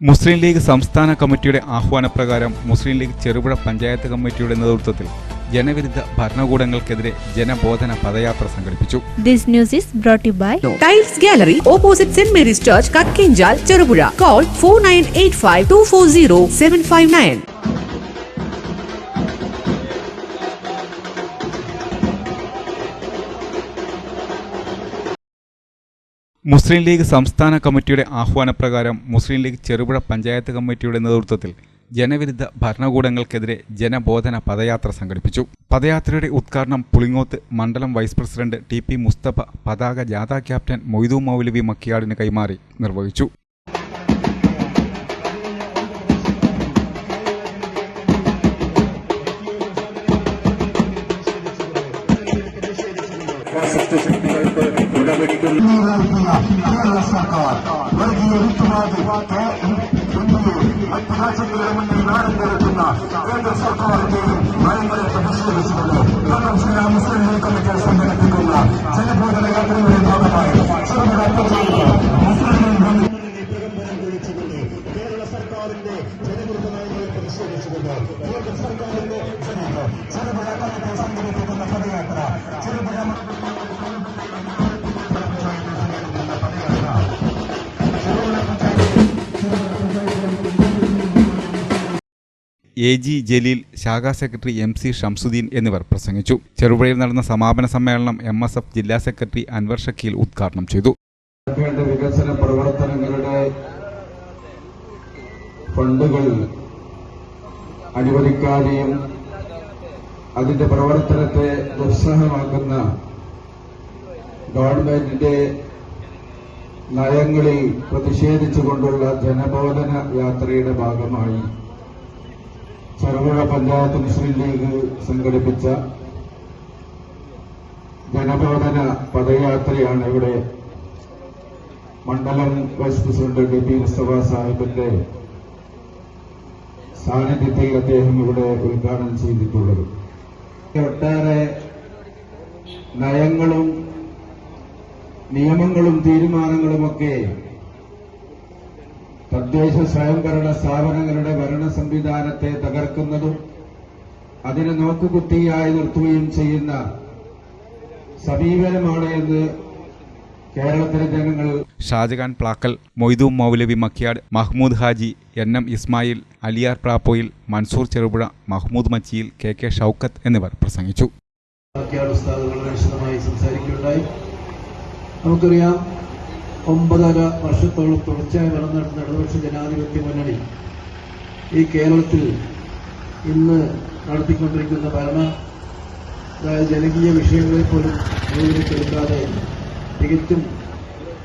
മുസ്ലിം league സംസ്ഥാന കമ്മിറ്റിയുടെ ആഹ്വാനപ്രകാരം മുസ്ലിം ലീഗ് ചെറുപുഴ പഞ്ചായത്ത് കമ്മിറ്റിയുടെ നേതൃത്വത്തിൽ ജനവിരുദ്ധ ഭരണകൂടങ്ങൾക്കെതിരെ ജനബോധന പദയാത്ര സംഘടിപ്പിച്ചു. This news is brought Mary's church by Tiles Gallery, opposite nine eight five two four Call 4985 240 759. Muslim League സംസ്ഥാന കമ്മിറ്റിയുടെ ആഹ്വാനപ്രകാരം മുസ്ലിം ലീഗ് ചെറുപുഴ പഞ്ചായത്ത് കമ്മിറ്റിയുടെ നേതൃത്വത്തിൽ ജനവിരുദ്ധ ഭരണകൂടങ്ങൾക്കെതിരെ ജനബോധന പദയാത്ര സംഘടിപ്പിച്ചു. പദയാത്രയുടെ ഉദ്ഘാടനം പുളിങ്ങോത്ത് മണ്ഡലം vice president T P Musthafa പതാക ജാഥാ ക്യാപ്റ്റൻ മൊയ്തു മൗലവി മക്കിയാടിന് കൈമാറി നിർവഹിച്ചു. ഉടപിടിക്കുന്ന കേരള സർക്കാർ വർഗീയ വിത്തുവാദി മറ്റ് രാജ്യങ്ങളുടെ മുന്നിൽ നാടൻ നിരത്തുന്ന കേന്ദ്ര സർക്കാരിന്റെയും നയങ്ങളെ പ്രതിഷേധിച്ചുകൊണ്ട് കേരള മുസ്ലിം ലീഗ് കമ്മിറ്റി സംഘടിപ്പിക്കുന്ന ജനബോധന യാത്രയുടെ ഭാഗമായി ചെറുപുഴ മുസ്ലിം ലീഗ് കേരള സർക്കാരിന്റെ ജനവിരുദ്ധ നയങ്ങളെ പ്രതിഷേധിച്ചുകൊണ്ട് കേന്ദ്ര സർക്കാരിന്റെ ജനങ്ങൾ ചെറുപുഴ കമ്മിറ്റി സംഘടിപ്പിക്കുന്ന പദയാത്ര ചെറുപുഴ എ ജി ജലീൽ ശാഖാ സെക്രട്ടറി എം സി ഷംസുദ്ദീൻ എന്നിവർ പ്രസംഗിച്ചു. ചെറുപുഴയിൽ നടന്ന സമാപന സമ്മേളനം എം എസ് എഫ് ജില്ലാ സെക്രട്ടറി അൻവർ ഷക്കീൽ ഉദ്ഘാടനം ചെയ്തു. വികസന പ്രവർത്തനങ്ങളുടെ ഫണ്ടുകൾ അനുവദിക്കാതെയും അതിന്റെ പ്രവർത്തനത്തെ ദുസ്സഹമാക്കുന്ന ഗവൺമെന്റിന്റെ നയങ്ങളിൽ പ്രതിഷേധിച്ചുകൊണ്ടുള്ള ജനബോധന യാത്രയുടെ ഭാഗമായി ചെറുപുഴ പഞ്ചായത്ത് മുസ്ലിം ലീഗ് സംഘടിപ്പിച്ച ജനബോധന പദയാത്രയാണ് ഇവിടെ മണ്ഡലം vice president D P Musthafa സാഹിബിന്റെ സാന്നിധ്യത്തിൽ അദ്ദേഹം ഇവിടെ ഉദ്ഘാടനം ചെയ്തിട്ടുള്ളത്. ഒട്ടേറെ നയങ്ങളും നിയമങ്ങളും തീരുമാനങ്ങളുമൊക്കെ തദ്ദേശ സ്വയംഭരണ സ്ഥാപനങ്ങളുടെ ഭരണ സംവിധാനത്തെ തകർക്കുന്നതും അതിനെ നോക്കുകുത്തിയായി നിർത്തുകയും ചെയ്യുന്ന സമീപനമാണ് എന്ന് കേരളത്തിലെ ജനങ്ങൾ Shajahan Plakkal Moidu Moulavi Makkiyad Mahmood Haji N M Ismail Aliyar Prappoyil Mansoor Cherupuzha Mahmood Machiyil K K Shoukath എന്നിവർ പ്രസംഗിച്ചു. സംസാരിക്കുകയുണ്ടായി. നമുക്കറിയാം ഒമ്പതര വർഷത്തോളം തുടർച്ചയായി നടന്ന ഇടതുപക്ഷ ജനാധിപത്യ മുന്നണി ഈ കേരളത്തിൽ ഇന്ന് നടത്തിക്കൊണ്ടിരിക്കുന്ന ഭരണ ജനകീയ വിഷയങ്ങളെ പോലും മുഴുവനെടുക്കാതെ തികച്ചും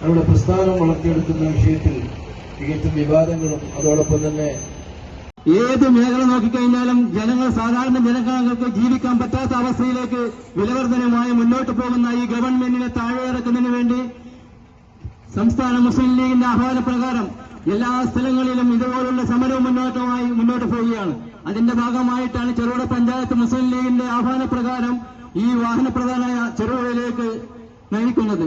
അവരുടെ പ്രസ്ഥാനം വളർത്തിയെടുക്കുന്ന വിഷയത്തിൽ തികച്ചും വിവാദങ്ങളും അതോടൊപ്പം തന്നെ ഏത് മേഖല നോക്കിക്കഴിഞ്ഞാലും ജനങ്ങൾ സാധാരണ ജനങ്ങൾക്ക് ജീവിക്കാൻ പറ്റാത്ത അവസ്ഥയിലേക്ക് വിലവർദ്ധനമായി മുന്നോട്ട് പോകുന്ന ഈ ഗവൺമെന്റിനെ വേണ്ടി സംസ്ഥാന മുസ്ലിം ലീഗിന്റെ ആഹ്വാന പ്രകാരം എല്ലാ സ്ഥലങ്ങളിലും ഇതുപോലുള്ള സമരവും മുന്നോട്ടുമായി മുന്നോട്ട് പോവുകയാണ്. അതിന്റെ ഭാഗമായിട്ടാണ് ചെറുപുഴ പഞ്ചായത്ത് മുസ്ലിം ലീഗിന്റെ ആഹ്വാന പ്രകാരം ഈ വാഹന പ്രധാന ചെറുപുഴയിലേക്ക് നയിക്കുന്നത്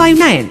five nine